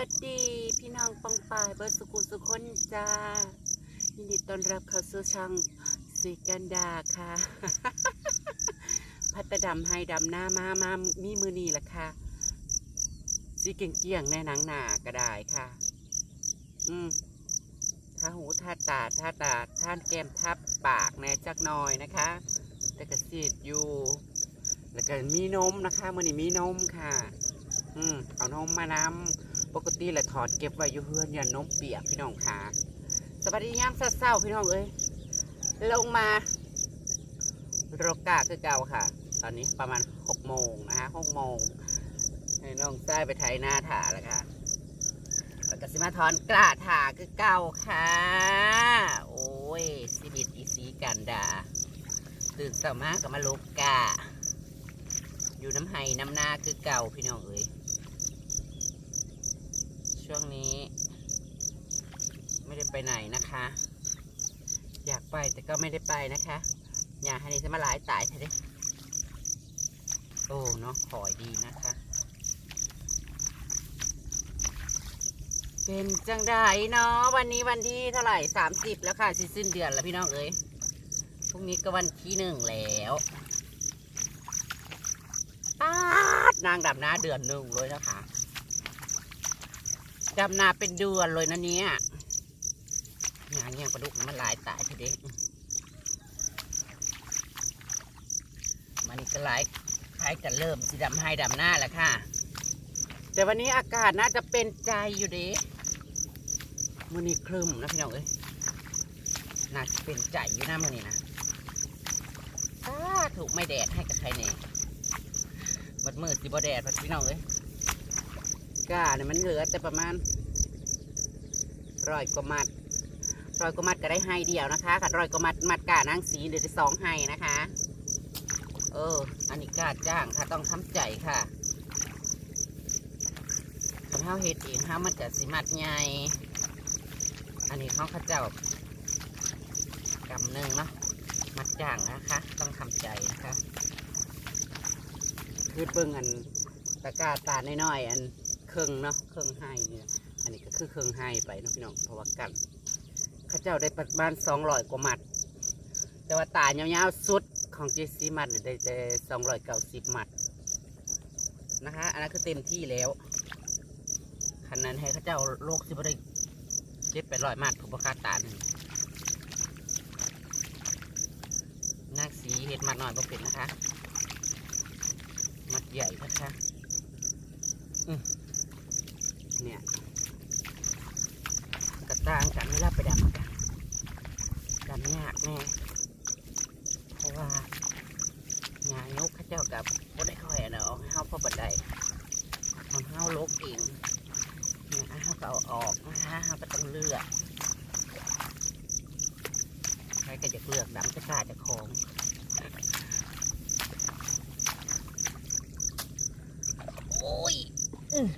วัสดีพี่น้องปองปายเบิร์สุกุสุคนจ้ายินดีต้อนรับเข้าสู่ช่องสีกันดาค่ะ พัตดำให้ดำหน้ามามามีมือนีละค่ะสีเกี่ยงๆแน่หนังหนาก็ได้ค่ะ อืมท่าหูท่าตาท่าตาท่านแก้มทับปากแน่จักน่อยนะคะแต่กระสีดอยู่ แล้วก็มีนมนะคะมือนี้มีนมค่ะ อืมเอานมมานำ ปกติแหละถอดเก็บไว้อยู่เพื่อนอย่านมเปียกพี่น้องค่ะสวัสดียามเศร้าๆพี่น้องเอ้ยลงมาโรกาคือเก่าค่ะ ตอนนี้ประมาณหกโมงนะคะหกโมงให้น้องใต้ไปไถหน้าถาแล้วค่ะแล้วก็สิมาถอนกล้าถาคือเก่าค่ะ โอ้ยสิบิตอีสีกันดาตื่นเช้ามาก็มาลุกกาอยู่น้ำไห้น้ำหน้าคือเก่าพี่น้องเอ้ย ช่วงนี้ ไม่ได้ไปไหนนะคะ อยากไปแต่ก็ไม่ได้ไปนะคะอยากให้นี่จะมาหลายตายเถอะดิโอ้เนาะขอยดีนะคะ เป็นจังไดเนาะวันนี้วันที่เท่าไหร่สามสิบแล้วค่ะสิ้นเดือนแล้วพี่น้องเอ้ยพรุ่งนี้ก็วันที่หนึ่งแล้วปาดนางดำนาเดือนหนึ่งเลยนะคะ ดำนาเป็นเดือนเลยนะเนี่ยงานเงี้ยปลาดุกมันหลายตายทีเดียวมันก็หลายคล้ายกันเริ่มสีดำให้ดำหน้าแล้วค่ะ แต่วันนี้อากาศน่าจะเป็นใจอยู่ด้มื่อนี้ครึมนะพี่น้องเอ้ยน่าจะเป็นใจอยู่หนะมื่อนี้นะถ้าถูกไม่แดดให้กับใครเนี่ยบัดมืดสิบ่แดดพัดพี่น้องเอ้ย ก้าเนี่ยมันเหลือแต่ประมาณร้อยกว่ามัดร้อยกว่ามัดก็ได้ให้เดียวนะคะขัดร้อยกว่ามัดมัดก้านางสีเดี๋ยวจะสองให้นะคะ เออ อันนี้ก้าจ้างค่ะต้องทำใจค่ะคันเฮาเฮ็ดเองเฮามันจะสิมัดใหญ่อันนี้เขาเขาเจ้ากำหนึ่งเนาะมัดจ้างนะคะ ต้องทำใจนะคะคือเบิ่งอันตะก้าตาหน้อยๆอัน เครื่องเนาะเครื่องให้เนี่ยอันนี้ก็คือเครื่องให้ไปเนาะพี่น้องเพราะว่ากันข้าเจ้าได้ประมาณสองร้อยกว่ามัด แต่ว่าตายาวๆสุดของเจซีมัดเนี่ยได้แต่สองร้อยเก้าสิบมัดนะคะอันนั้นคือเต็มที่แล้วคันนั้นให้ข้าเจ้าโลกสิบได้เจ็ดแปดร้อยมัดถูกประคาตาหนึ่งนางสีเห็ดมัดหน่อยบ่เป็นนะคะ มัดใหญ่นะคะ เนี่ยกระต่างกันเวลาไปดำกันดำยากแน่เพราะว่าหญ้ายกข้าเจ้ากับบ่ได้ค่อยอันเอาให้เฮาพอบันไดของเฮาลกเองเนี่ยเฮาก็เอาออกนะคะเฮาก็ต้องเลือกใครก็จะเลือกดำจะกล้าจะของโอ้ย อื้อ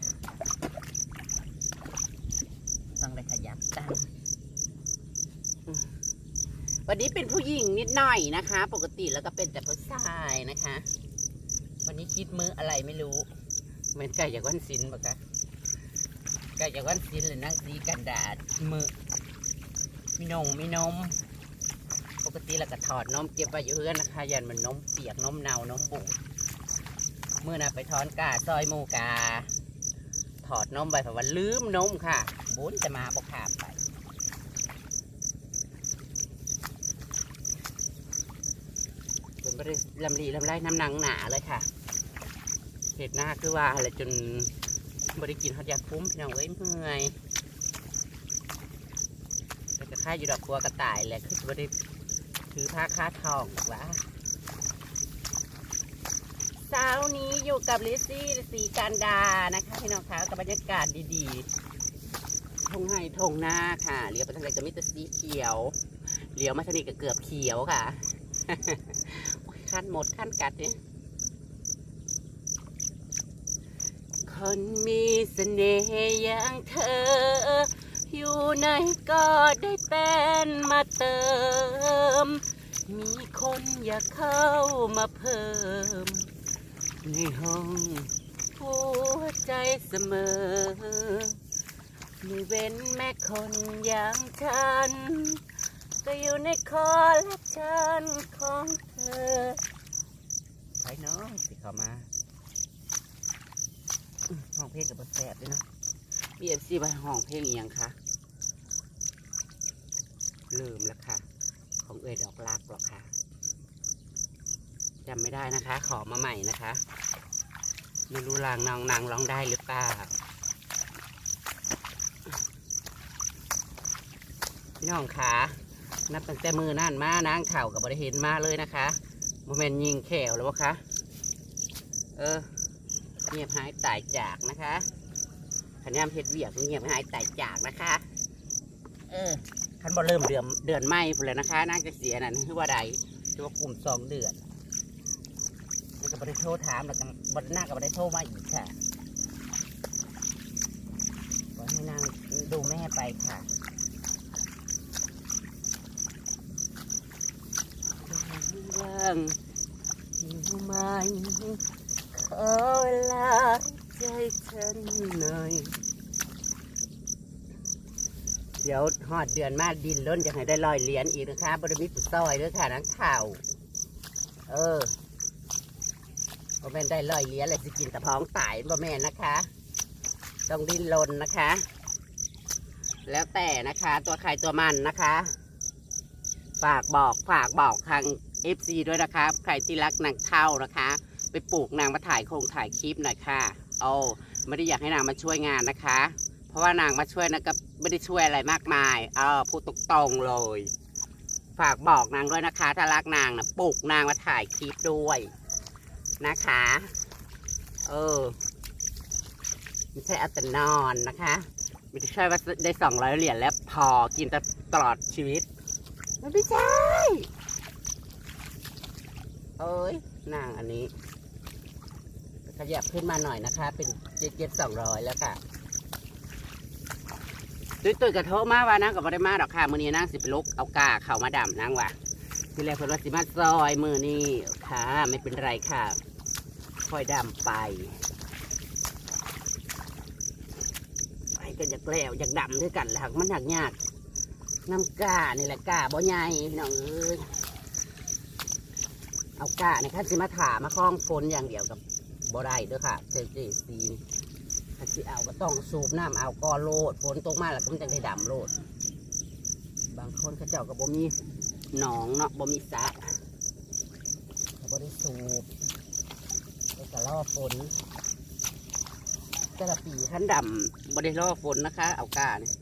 ต้องได้ขยับตัง วันนี้เป็นผู้หญิงนิดหน่อยนะคะ ปกติแล้วก็เป็นแต่ผู้ชายนะคะ วันนี้คิดมื้ออะไรไม่รู้ เหมือนไก่จากวันศิลปะคะไก่จากวันศิลหรือนักสีกันดาษมือมีนงมีนม ปกติแล้วก็ถอดนมเก็บไว้อยู่เพื่อนนะคะยันมันนมเปียกนมเน่านมบูดเมื่อน่ะไปถอนกาซอยมูกา ถอดนมไปเพราะว่าลืมนมค่ะบุญจะมาบกขาบไป เป็น บริลำลีลำไรน้ำหนังหนาเลยค่ะเห็ดหน้าคือว่าอะไรจนบริกินเขาอยากคุ้มพี่น้องเอ้ยเมื่อยแต่ก็ค่ายอยู่ดอกบัวกระต่ายแหละคือบริถือผ้าคาดทองหรอวะเช้านี้อยู่กับลิซซี่สีการดานะคะพี่น้องคะกับบรรยากาศดีๆทงไห้ทงหน้าค่ะเลี้ยวไปทางไหนก็มีแต่สีเขียวเลี้ยวมาทางนี้ก็เกือบเขียวค่ะ ขั้นหมดขั้นกัดเนี่ยคนมีเสน่ห์อย่างเธอ อยู่ไหนก็ได้เป็นมาเติม มีคนอยากเข้ามาเพิ่ม ในห้องหัวใจเสมอ ไม่เว้นแม่คนอย่างฉัน ก็อยู่ในคอและฉันของ ใช่เนาะสิเข้ามาห้องเพลงกับบแสบด้วยเนาะมีเอฟซีไปห้องเพลงอีกยังคะลืมแล้วค่ะ ของเอ่ยดอกรักหรอกค่ะจำไม่ได้นะคะ ขอมาใหม่นะคะไม่รู้ลางนางนางร้องได้หรือเปล่าพี่น้องขา นับตั้งแต่มือนั่นมานางเข่ากับบริเห็นมาเลยนะคะโมเมนต์ยิงแขวแล้วคะเออเงียบหายตายจากนะคะขันยามเพชรเวียกเงียบหายตายจากนะคะ เออขันบ่เริ่มเดือนเดือนไม่พุ่นแล้วนะคะนางจะเสียนั่นคือว่าใดคืว่ากลุ่มสองเดือนแล้วก็บริโทรถามแล้วก็บริหน้ากับบริโทรมาอีกค่ะบอกให้นางดูแม่ไปค่ะ เรื่องอยู่ไหมขอเวลาใจฉันหน่อย เดี๋ยวหอดเดือนมาดินล้นจะให้ได้ลอยเหรียญอีกนะคะบริมิตรซอยด้วยค่ะนังข่าว เออบ่แม่นได้ลอยเหลี้ยเลยสิกินแต่พ้องตายบ่แม่นนะคะ ต้องดิ้นรนนะคะ แล้วแต่นะคะตัวใครตัวมันนะคะ ฝากบอกฝากบอกทาง FC ด้วยนะคะใครที่รักนางเท่านะคะ ไปปลูกนางมาถ่ายโครงถ่ายคลิปหน่อยค่ะโอ้ไม่ได้อยากให้นางมาช่วยงานนะคะ เพราะว่านางมาช่วยนะก็ไม่ได้ช่วยอะไรมากมายเออพูดตรงๆเลย ฝากบอกนางด้วยนะคะ ถ้ารักนางนะปลูกนางมาถ่ายคลิปด้วยนะคะ เออไม่ใช่อาแต่นอนนะคะไม่ใช่ว่าได้สองร้อยเหรียญแล้วพอกินตลอดชีวิตมันไม่ใช่ เอ้ยนางอันนี้ ขยับขึ้นมาหน่อยนะคะ เป็นเจ็ดเจ็ดสองร้อยแล้วค่ะ ตุ้ยตุ้ยกระโทษมาว่านะกับไม่ได้มาดอกค่ะมือนี้นางสิบลุกเอากาเข่ามาดำนางว่ะทีแรกเพิ่นว่าสิมาซอยมือนี่ค่ะ ไม่เป็นไรค่ะ ค่อยดำไปไปก็อยากแล้วอยากดำด้วยกันแหละค่ะมันอยากยากน้ำกานี่แหละกาบ่ใหญ่พี่น้องเอ้ย เอากาในขั้นสิมาถามาคล้องฝนอย่างเดียวกับบ่ได้ด้อค่ะเจเจซีนถ้าสิเอาก็ต้องสูบน้ำเอาก้อนโลดฝนตกมาแล้วก็มันจะได้ดำโลด บางคนเขาเจ้าก็บ่มีหนองเนาะบ่มีสระเขาบ่ได้สูบแล้วก็ล่อฝนแต่ละปีขั้นดำบ่ได้ล่อฝนนะคะ เอากาเนี่ย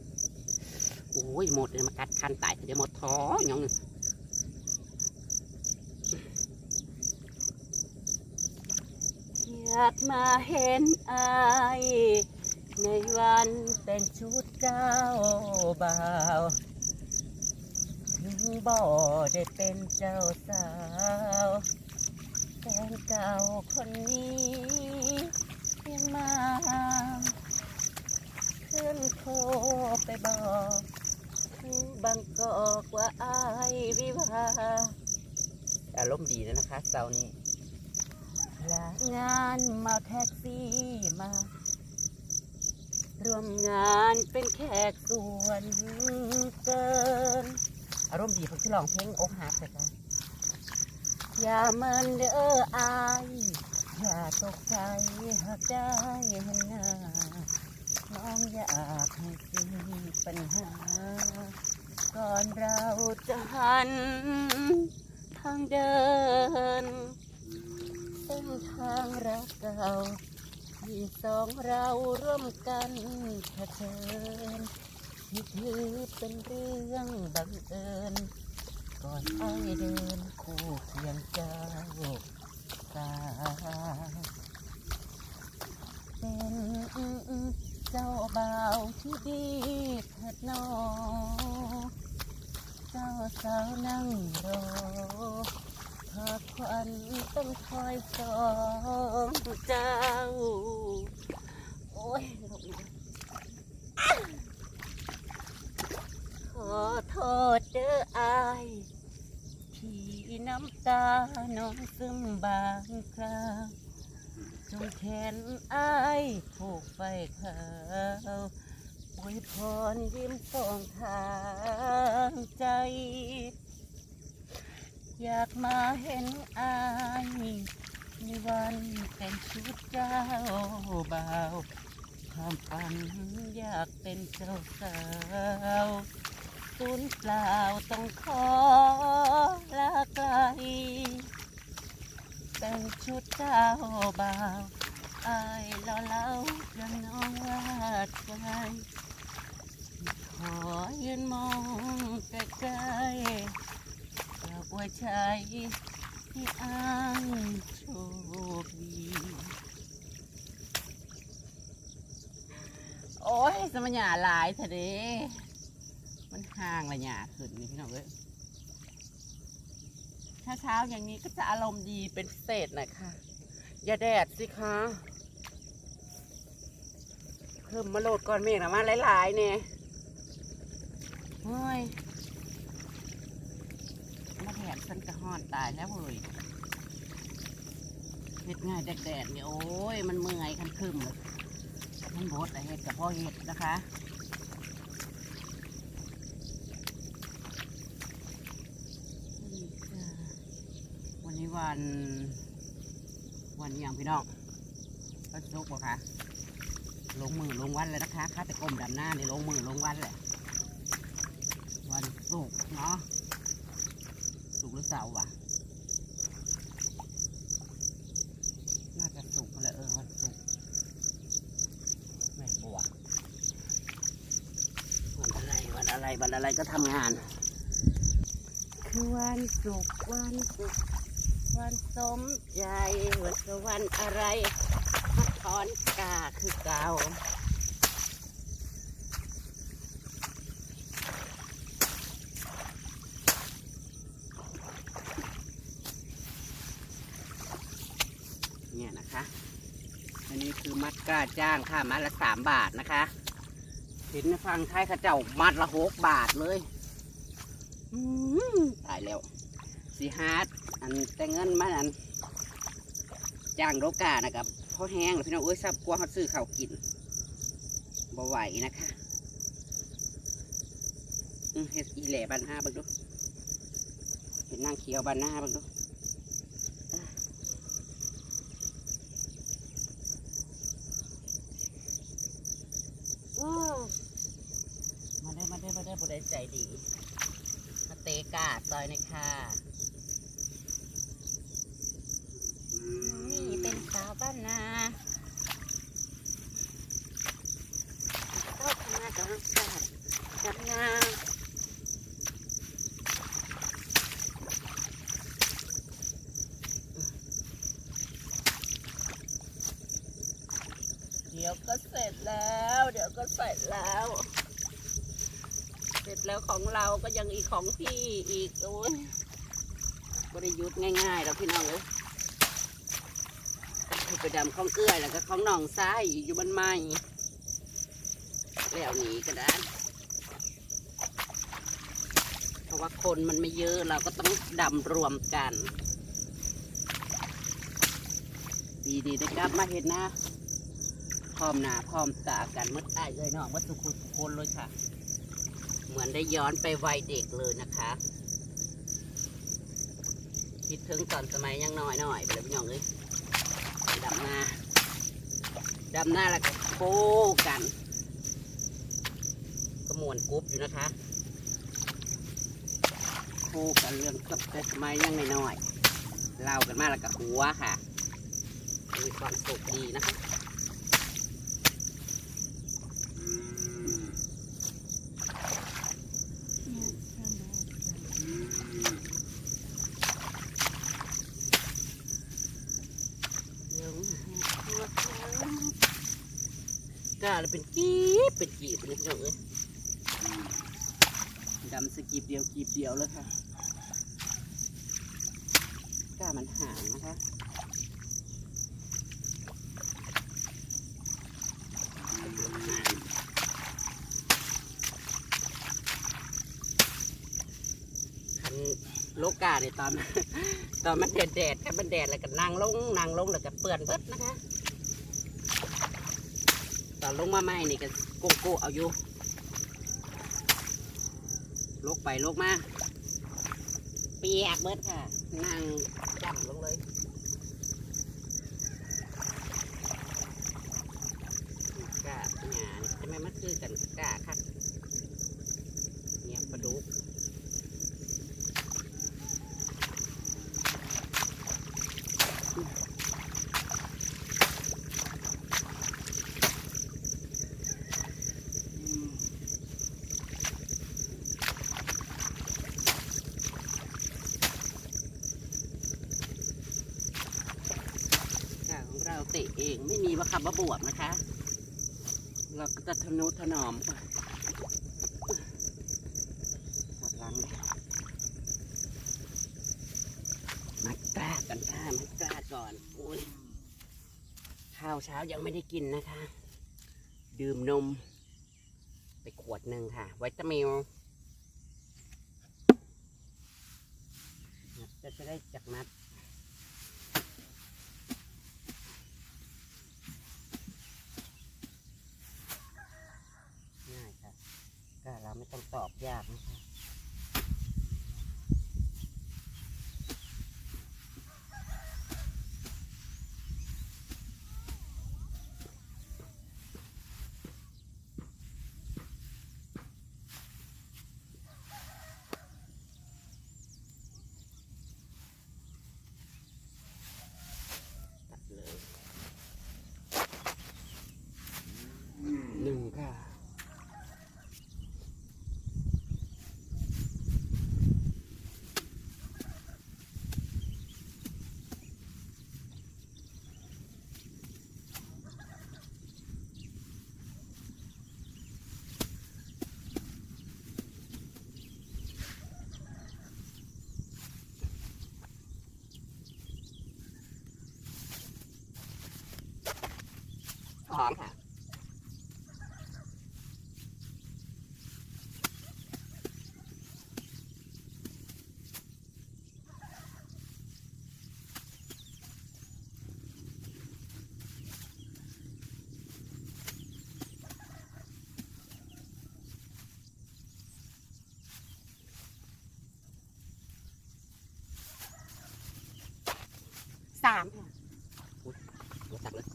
โอ้ยหมดเลยมากัดคันตายเดี๋ยวหมดท้อหยัง ยากมาเห็นอายในวันแต่งชุดเจ้าบ่าวถึงบ่ได้เป็นเจ้าสาวแฟนเก่าคนนี้ยังมาขึ้นโทรไปบอกบางกอกว่าอายวิวาอารมณ์ดีนะนะคะเสาร์นี้ ลางานมาแท็กซี่มา ร่วมงานเป็นแขกส่วนเกิน อารมณ์ดีเขาที่ร้องเพลงอกหักเลยค่ะอย่าเมินเด้ออาย อย่าตกใจหากได้หนหน้าน้องอยากให้สิ้นปัญหา ก่อนเราจะหันทางเดิน นทางรักเก่าที่สองเราร่วมกันเผชิญที่ถือเป็นเรื่องบังเอิญ ก่อนไอ้เดินคู่เคียงเจ้าสาเป็นเจ้าบ่าวที่ดีเถิดนอเจ้าสาวนั่งรอ ควันต้องคอยสองเจ้า โอ้ยลงขอโทษเด้ออายที่น้ำตาน้องซึมบางคราจงแขนอายผูกไฟขาวอวยพรยิ้มส่งทางใจ อยากมาเห็นอายในวันเป็นชุดเจ้าบ่าวความฝันอยากเป็นเจ้าสาวสูญเปล่าต้องขอลาไกลเป็นชุดเจ้าบ่าวอายรอเล่าเรื่องน้องวาดใจขอยืนมองใกล้ๆ อยากอวยชัยที่อ้างโชคดีโอ้ยสมัญญาหลายเถอะเดมันห่างระหยาขึ้นนี่พี่น้องเอ้ยถ้าเช้าอย่างนี้ก็จะอารมณ์ดีเป็นพิเศษหน่อยค่ะ อย่าแดดสิคะเพิ่มมาโหลดก่อนเมฆนะมาหลายๆเนี่ยเฮ้ย มาแดดฉันกระห้อนตายแล้วเว้ยเห็ดง่ายแดดๆเนี่ยโอ้ย มันเมื่อยคันคืมเลยมันบดแต่เห็ดกับพ่อเห็ดนะคะวันนี้วัน วันอย่างพี่น้องก็ซุกบ่คะลงมือลงวันเลยนะคะข้าแต่กลมดำหน้าในลงมือลงวันแหละวันศุกร์เนาะ หรือเสาร์วะน่าจะศุกแหละเออวันศุกไม่บัววันอะไรวันอะไรวันอะไรก็ทำงาน คือวันศุกวันศุกวันสมใจวันสวันอะไรมาถอนกาคือเก่าเนี่ยนะคะ อัน ก้าจ้างค่ะมัดละสามบาทนะคะ เห็นฟังไทยเขาเจ้ามัดละหกบาทเลยตายแล้วสีฮาร์ดอันแต่เงินมาอันจ้างโรกานะครับพอแห้งพี่น้องเอ้ยซับกลัวเขาซื้อข้าวกินบ่ไหวนะคะเฮ็ดอีแหล่บันห้าเบังดูเห็นนางเขียวบันหน้าเบังดูโอ้มาได้อมาได้อมาได้อ ผู้ใดใจดีมาเตะกาดซอยหนอยค่ะนี่เป็นสาวบ้านนาเข้าทำงานกับลูกชายทำงานเดี๋ยวก็เสร็จแล้ว เดี๋ยวก็เสร็จแล้ว เสร็จแล้วของเราก็ยังอีกของพี่อีกโอ้ยบริยุทธ์ง่ายๆแล้วพี่น้องเอ้ยคือไปดำของเอื้อยแล้วก็ของหนองซ้ายอยู่บนไม้แล้วหนี้ก็ได้เพราะว่าคนมันไม่เยอะเราก็ต้องดำรวมกันดีดีๆนะครับมาเห็นนะพร้อมหน้าพร้อมตากันมืดอ้ายเลยเนาะมืดสุขุทุคนเลยค่ะ เหมือนได้ย้อนไปวัยเด็กเลยนะคะ คิดถึงตอนสมัยยังน้อยหน่อยไปเลยพี่น้องเอ้ยดำหน้าดำหน้าแล้วก็โค้กันก็มวนกรุ๊ปอยู่นะคะโค้กันเรื่องกับแต่สมัยยังน้อยเล่ากันมาแล้วก็หัวค่ะมีความสุขดีนะคะ กา เป็นกีบเป็นกีบเลยพี่น้องเอ้ยดำสกีบเดียวกีบเดียวเลยค่ะก้ามันห่างนะคะโลกาเนี่ยตอนตอนมันแดดแดดๆค่มันแดดแล้วก็นั่งลงนั่งลงแล้วก็เปื่อนเบิดนะคะ ตอนลงมาใหม่นี่ก็กงโกเอาอยู่ลกไปลกมาเปียกเบิดค่ะนั่งจับลงเลยกะหยานี่จะไม่มาคือกันกะค่ะเนี่ยปลาดุกอืมกะของเราเตะเองไม่มีว่าบวบนะคะ เราก็จะทนุถนอมหมดลังเลยมัดกล้ากันค่ะมัดกล้าก่อนอุ้ยข้าวเช้ายังไม่ได้กินนะคะ ดื่มนม ไปขวดหนึ่งค่ะ ไวตามิลจะจะได้จักมัด ง่ายค่ะก็เราไม่ ต้องตอบยากนะคะตัดเลยหนึ่งค่ะ หอมค่ะสามค่ะอุ๊ยเดี๋ยวตักเลย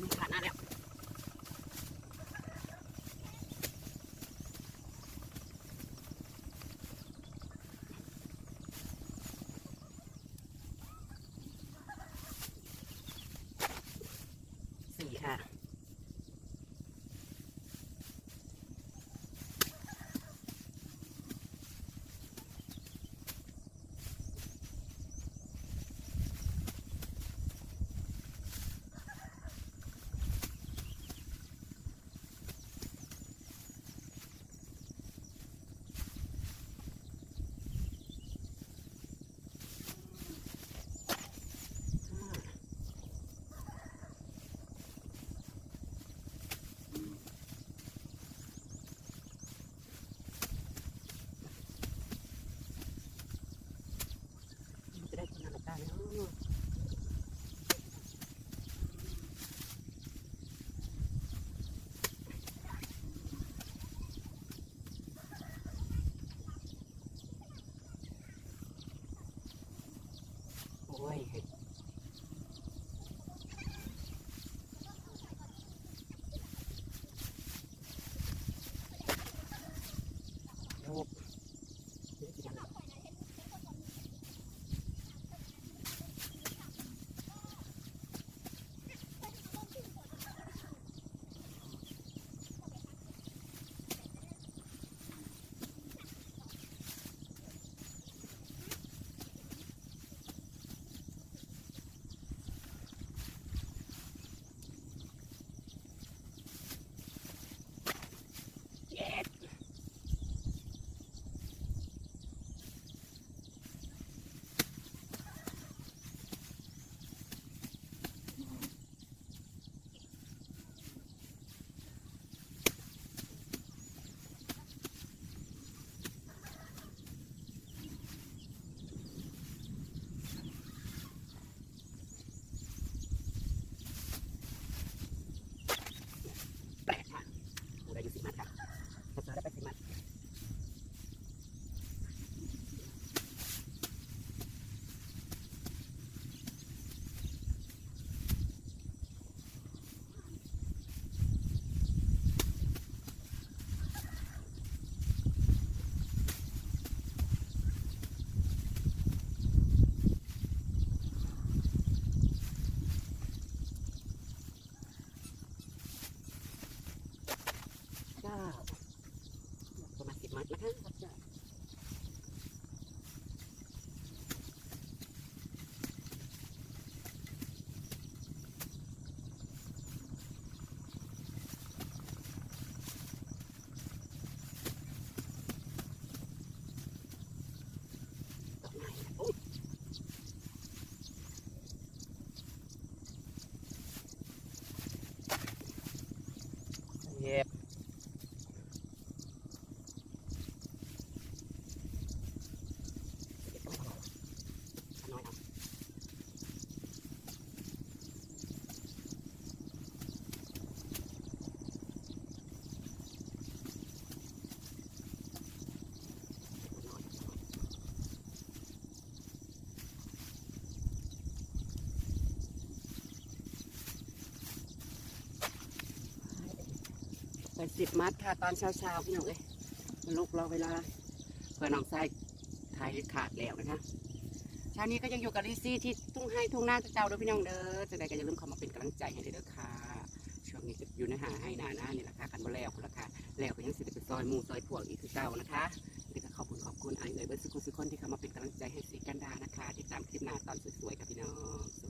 ไม่ขาดหน้าแล้วสี่ค่ะ จะได้กินอะไรกันเนาะ โอ้ ไปสิบมัดค่ะ ตอนเช้าๆพี่น้องเอ้ยลุกรอเวลาเพื่อน้องไส้ถ่ายขาดแล้วนะคะเช้านี้ก็ยังอยู่กับลิซี่ที่ทุ่งให้ทุ่งนาเจ้าด้อพี่น้องเด้อจะได้ก็อย่าลืมเข้ามาเป็นกำลังใจให้เด้อค่ะช่วงนี้อยู่ในหาให้นาหน้านี่แหละค่ะกันบ่แล้วคุณละค่ะแล้วก็ยังสิได้ไปซอยหมูซอยพวกอีกคือเจ้านะคะนี่ก็ขอบคุณขอบคุณไอ้เอ๋ยเบิร์ดสุขุสุคนที่เข้ามาเป็นกำลังใจให้สีกันดานะคะ ติดตามคลิปหน้าตอนสวยๆกับพี่น้อง